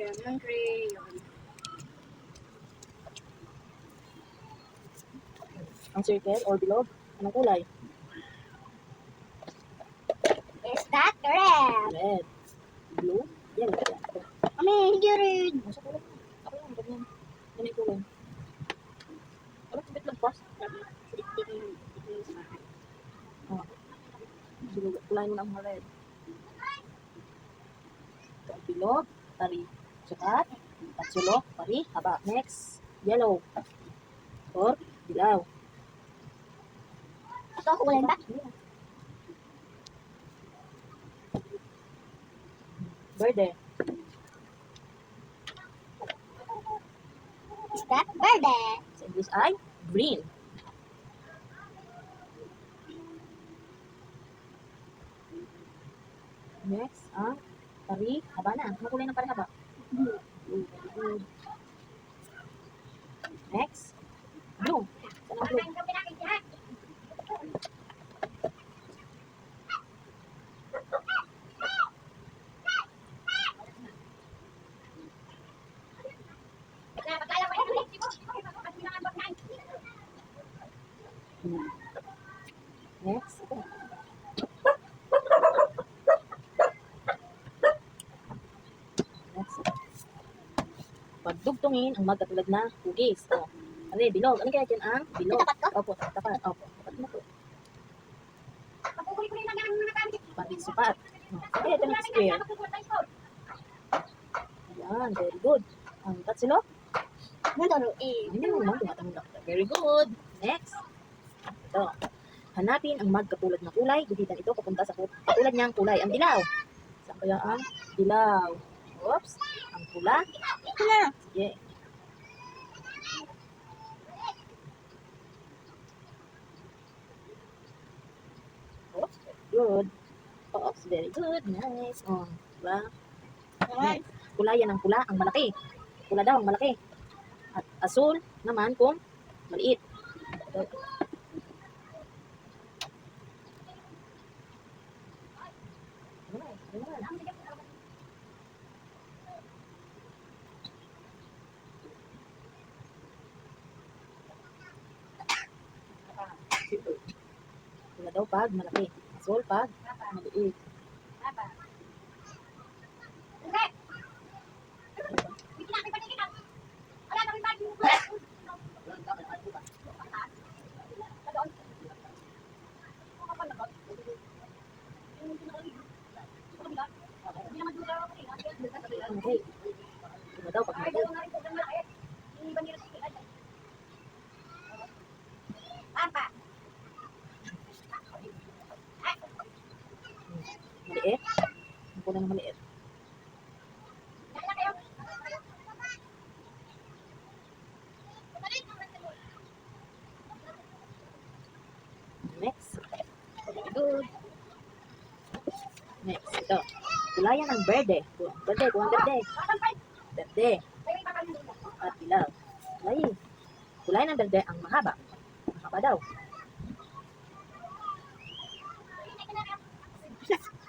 Kaya ng crayon. Ang circle or bilog, anong kulay? Is that red? Red. Blue. Yellow. Yan. Ito. Mami, hindi red. Nasa kulay. Ako lang, ganyan. Yan yung kulay. Ano, bit lang pas. Oh. Bilog. Kulay mo ng red. Bilog. Tari. Sukat. Patsulok. Pari. Haba. Next. Yellow. Or, dilaw. Ito ako kulay ba? Verde. Is that verde? Sa English ay green. Next, ang pari haba na. Ano kulay ng pari haba? Blue. Blue, very good. Next, blue. Saan ang blue? Next. Next. Pagdugtungin ang magkatulad na cookies. O, ano yung bilog? Ano kaya dyan ang bilog? Tapat Opo, tapat. Opo, tapat mo po. Parit supat. O, ano kaya dyan ang square? Yan, very good. Ang tatsilok? Madaruin. Hindi mo naman tumatanggap. Very good. Next. Ito. Hanapin ang magkatulad na kulay. Guhitan ito papunta sa katulad niyang kulay. Ang dilaw. Saan kaya ang dilaw? Oops. Ang pula. Na. Sige. Oops. Good. Oops. Very good. Nice. Oh, diba? Ayan. Kulay yan ang pula. Ang malaki. Pula daw ang malaki. At asul naman kung maliit. Ito. Pula daw pag malaki. Asul pag maliit. Okay. Pula daw pag malaki. Maliit. Ang pula ng maliit. Next. Good. Next. Ito. Tulayan ng berde. Berde, kuhang berde. Berde. At dilaw. Layi. Kulay ng berde ang mahaba. Mahaba daw.